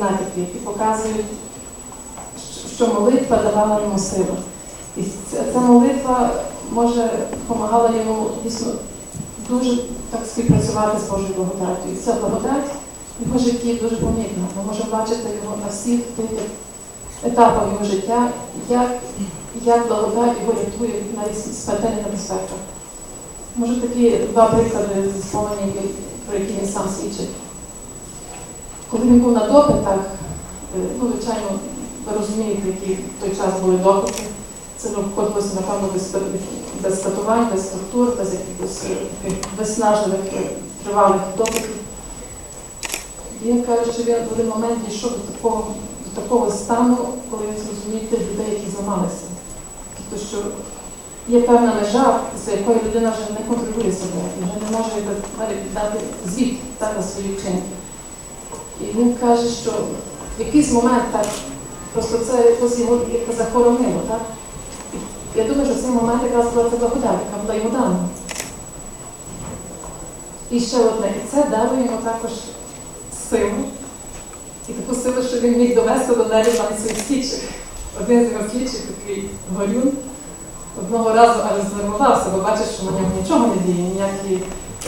натяки, які показують, що- молитва давала йому силу. І ця, молитва може допомагала йому дійсно дуже так співпрацювати з Божою благодаттю. І ця благодать його житті дуже помітна. Ми можемо бачити його на всіх тих етапах його життя, як, як благодать його рятує навіть смертельних небезпеках. Може такі два приклади які- про які він сам свідчить. Коли він був на допитах, е, ну, звичайно, ви розумієте, які в той час були допити. Це ну, входилося, напевно, без, без катувань, без тортур, без якихось е, виснажливих, е, тривалих допитів. Він каже, що він в один момент дійшов до такого, до такого стану, коли він зрозумів тих людей, які зламалися. Тобто, що є певна межа, за якою людина вже не контролює себе, вже не може навіть дати звіт так, на свої вчинки. І він каже, що в якийсь момент так, просто це якось його як захоронило, так? Я думаю, що в цей момент якраз була ця благодать, яка була йому дана. І ще одне, і це дало йому також силу, і таку силу, що він міг довести до неї навіть своїх слідчих. Один з його слідчих, такий горюн, одного разу аж знервувався, бо бачиш, що на нього нічого не діє, ніякі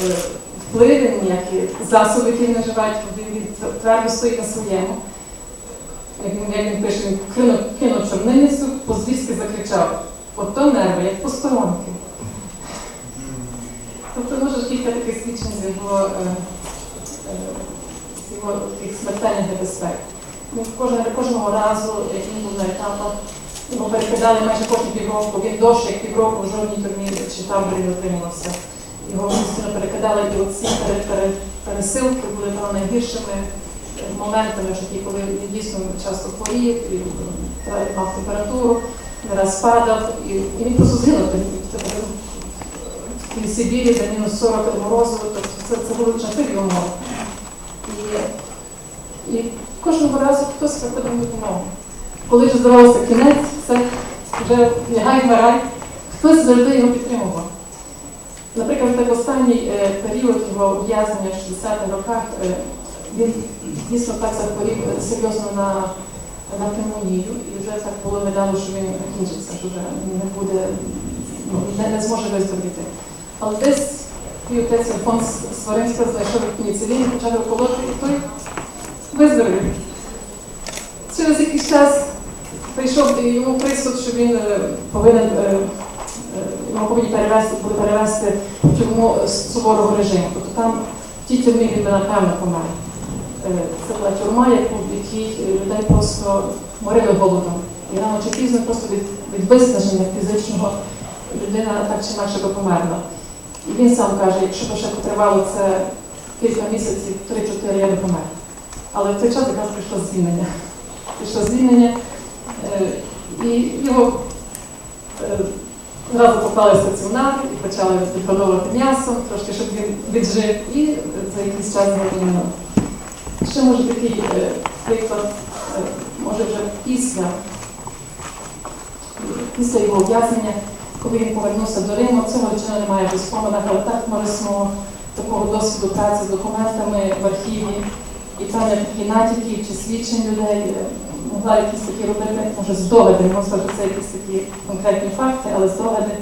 е, впливи, ніякі засоби, які він вживають, він, твердо стоїть на своєму. Як він, як він пише, він кинув, кинув чорниницю, по-звірськи закричав. Ото нерви, як посторонки. Тобто може кілька таких свідчень з його, е, е, з його таких смертельних небезпек. Він кожного разу, як він був на етапах, його перекидали майже кожну півроку, він довше як півроку в жодній турмі чи таборі не отримувався. Його постійно перекидали і оці пере- пере- пересилки були там найгіршими е, моментами житті, коли він дійсно часто хворів, і е, мав температуру, не раз падав, і, і він просто згинув. Тобто, в Сибірі, де мінус 40 морозу, тобто це, це були жахливі умови. І, і кожного разу хтось приходив на допомогу. Коли вже здавалося кінець, все, вже лягай вмирай, хтось завжди його підтримував. Так останній е, період його ув'язнення в 60-х роках е, він дійсно так захворів серйозно на, на пневмонію, і вже так було медалу, що він кінчився, що вже не буде, ну, не, не зможе виздоровіти. Але десь твій отець Альфонс Сваринська знайшов пеніцилін, почав колоти, і той виздоровів. Через якийсь час прийшов йому присуд, що він е, повинен його повинні перевести, буде перевести в тюрму з суворого режиму. Тобто там в тій тюрмі він би напевно помер. Е, Це була тюрма, яку в якій е, людей просто морили голодом. І рано чи пізно просто від, від виснаження фізичного людина так чи інакше би померла. І він сам каже, якщо б ще потривало це кілька місяців, 3-4 я би помер. Але в той час якраз прийшло звільнення. Прийшло звільнення, е, і його зразу поклали стаціонар і почали відгодовувати м'ясо, трошки, щоб він віджив, і за якийсь час загинув. Ще може такий е, приклад, е, може вже після, після його ув'язнення, коли він повернувся до Риму, цього речення немає в споминах, але так марисного такого досвіду праці з документами в архіві, і певні такі натяки чи свідчень людей е, могла якісь такі робити, може не можу сказати, це якісь такі конкретні факти, але здогади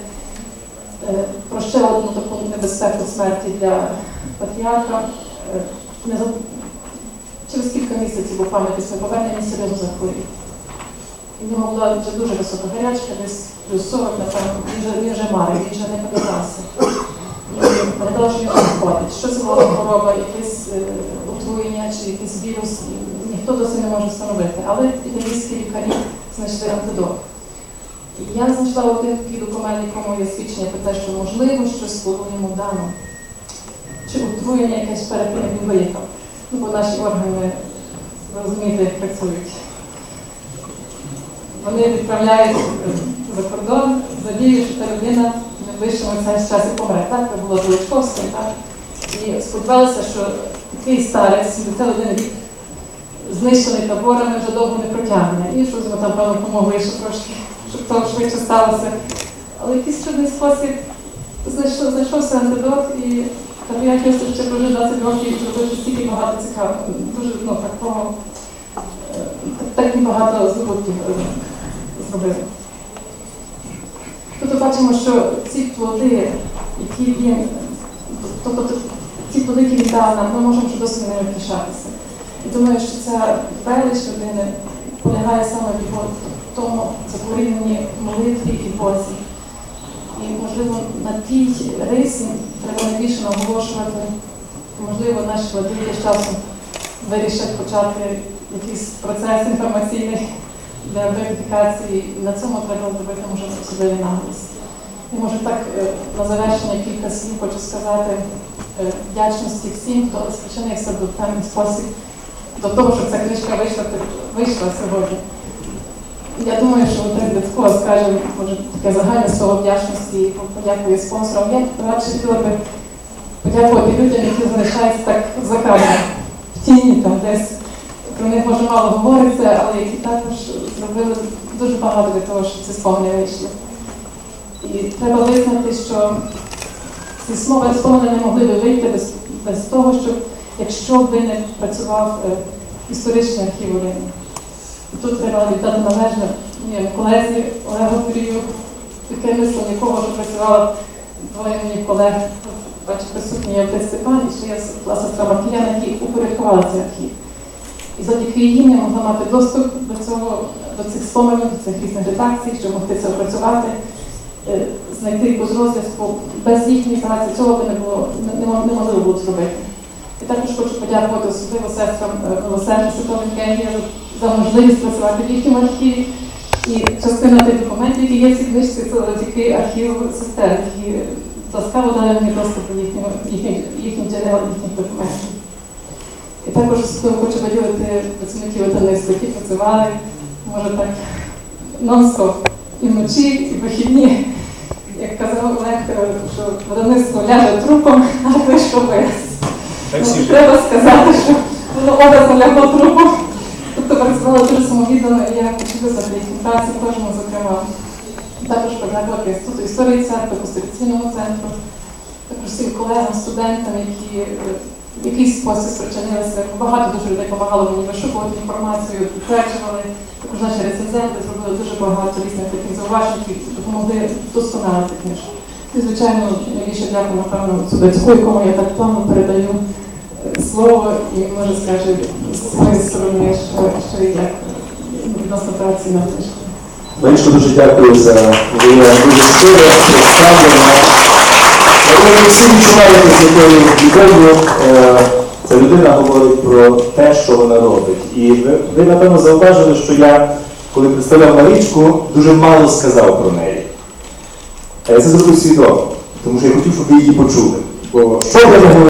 е, про ще одну таку небезпеку смерті для патріарха. Е, Через кілька місяців буквально після повернення серйозно захворів. У нього була вже дуже висока гарячка, десь плюс 40, напевно, він вже, він вже марив, він вже не. І виглядало, що він виходить. Що це була хвороба, якесь е, отруєння чи якийсь вірус, ніхто досі не може встановити. Але італійські лікарі знайшли антидот. І я знайшла один такий документ, якому є свідчення про те, що можливо щось було йому дано. Чи отруєння якесь перед тим, він виїхав. Ну, бо наші органи, розумієте, як працюють. Вони відправляють за кордон з надією, що та людина вийшла цей час і помре. Так, це було Величковське, так? І сподівалися, що такий старець, 71 рік, знищений таборами, вже довго не протягне. І що йому там певно допомогли ще трошки, щоб то швидше сталося. Але якийсь чудний спосіб знайшов, знайшовся антидот і Тобто я просто ще прожив 20 років і зробив стільки багато цікавого. Дуже ну, такого багато здобутків е, зробив. Тут бачимо, що ці плоди, які він, тобто ті плоди, які він дав нам, ми можемо досить ними пишатися. Думаю, що ця велич людини полягає саме в тому закоріненні молитві і Бозі. І, можливо, на тій рисі треба найбільше наголошувати. Можливо, наші владики з часом вирішать почати якийсь процес інформаційний для верифікації. І на цьому треба зробити, може, особливий наголос. І може так е, на завершення кілька слів хочу сказати е, вдячності всім, хто спричинився до певний спосіб до того, щоб ця книжка вийшла, вийшла сьогодні. Я думаю, що Дмитрий Дедко скаже, може, таке загальне слово вдячності і подякує спонсорам. Я радше хотіла би подякувати людям, які залишаються так за кадром, в тіні там десь. Про них може мало говориться, але які також зробили дуже багато для того, щоб ці спомини вийшли. І треба визнати, що ці смови спомини не могли би вийти без, без того, щоб якщо би не працював е, історичний архів Урину. І Тут треба віддати належне колезі Олегу Пірію, керівництвом якого вже працювала двоє моїх колег, бачу, присутній є отець Степан і ще є класа Трамакіян, які упорядкували цей архів. І завдяки їм я могла мати доступ до цього, до цих споменів, до цих різних редакцій, щоб могти це опрацювати, е, знайти якусь розв'язку. Без їхньої праці цього би не було не, не, мо- неможливо було зробити. І також хочу подякувати особливо сестрам е, Святого Кенія за можливість працювати в їхньому архіві. І частина тих документів, які є в цій книжці, це завдяки архіву сестер, які ласкаво дали мені доступ до їхніх, їхніх джерел, їхніх документів. І також хочу поділити працівників видавництва, які працювали, може так, нон-стоп, і вночі, і вихідні. Як казав Олег, е, що видавництво ляже трупом, а вираз. Так Ж. Треба сказати, що воно образно лягло трупом. Тобто працювала дуже самовіддано, і я визнати їхню працю, кожному, зокрема. Також подякувати Інституту історії церкви, Конституційному центру, також всім колегам, студентам, які е, в якийсь спосіб спричинилися. Багато дуже людей допомагало мені вишукувати інформацію, підтверджували. Також наші рецензенти зробили дуже багато різних таких зауважень, які допомогли вдосконалити книжку. І, звичайно, найбільше дякую, напевно, Судацьку, якому я так плавно передаю е, слово і може скаже з своєї сторони, що, що як відносно праці на книжку. Марічко, дуже дякую за твоє дуже щире представлення. Ви всі відчуваєте з якою любов'ю е, ця людина говорить про те, що вона робить. І ви, ви напевно зауважили, що я, коли представляв Марічку, дуже мало сказав про неї. А я це зробив свідомо, тому що я хотів, щоб ви її почули. Бо що ви?